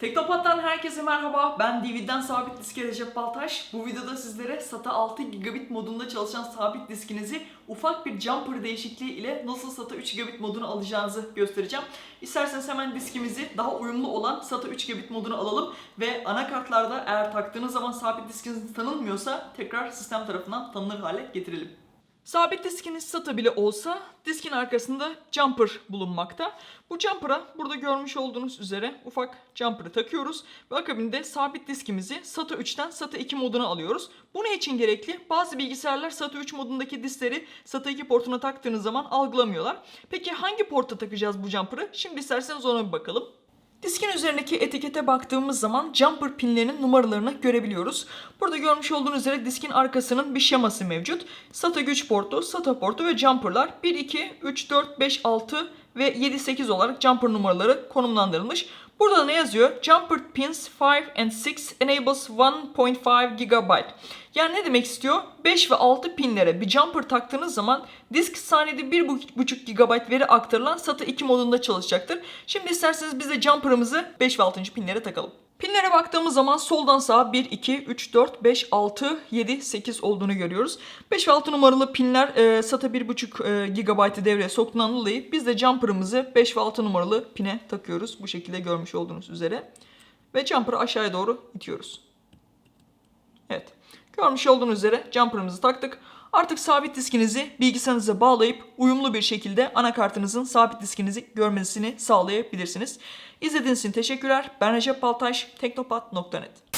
Teknopat'tan herkese merhaba. Ben DVD'den sabit diske Recep Baltaş. Bu videoda sizlere SATA 6 gigabit modunda çalışan sabit diskinizi ufak bir jumper değişikliği ile nasıl SATA 3 gigabit modunu alacağınızı göstereceğim. İsterseniz hemen diskimizi daha uyumlu olan SATA 3 gigabit modunu alalım ve anakartlarda eğer taktığınız zaman sabit diskiniz tanınmıyorsa tekrar sistem tarafından tanınır hale getirelim. Sabit diskiniz SATA bile olsa diskin arkasında jumper bulunmakta. Bu jumper'a burada görmüş olduğunuz üzere ufak jumper'ı takıyoruz ve akabinde sabit diskimizi SATA 3'ten SATA 2 moduna alıyoruz. Bu ne için gerekli? Bazı bilgisayarlar SATA 3 modundaki diskleri SATA 2 portuna taktığınız zaman algılamıyorlar. Peki hangi porta takacağız bu jumper'ı? Şimdi isterseniz ona bir bakalım. Diskin üzerindeki etikete baktığımız zaman jumper pinlerinin numaralarını görebiliyoruz. Burada görmüş olduğunuz üzere diskin arkasının bir şeması mevcut. SATA güç portu, SATA portu ve jumperlar 1, 2, 3, 4, 5, 6 ve 7, 8 olarak jumper numaraları konumlandırılmış. Burada da ne yazıyor? Jumper pins 5 and 6 enables 1.5 GB. Yani ne demek istiyor? 5 ve 6 pinlere bir jumper taktığınız zaman disk saniyede 1.5 GB veri aktarılan SATA 2 modunda çalışacaktır. Şimdi isterseniz biz de jumper'ımızı 5 ve 6. pinlere takalım. Pinlere baktığımız zaman soldan sağa 1, 2, 3, 4, 5, 6, 7, 8 olduğunu görüyoruz. 5 ve 6 numaralı pinler e, SATA 1.5 e, GB'ı devreye soktuğundan dolayı biz de jumper'ımızı 5 ve 6 numaralı pine takıyoruz. Bu şekilde görmüş olduğunuz üzere. Ve jumper'ı aşağıya doğru itiyoruz. Evet. Görmüş olduğunuz üzere jumper'ımızı taktık. Artık sabit diskinizi bilgisayarınıza bağlayıp uyumlu bir şekilde anakartınızın sabit diskinizi görmesini sağlayabilirsiniz. İzlediğiniz için teşekkürler. Ben Recep Baltaş, teknopat.net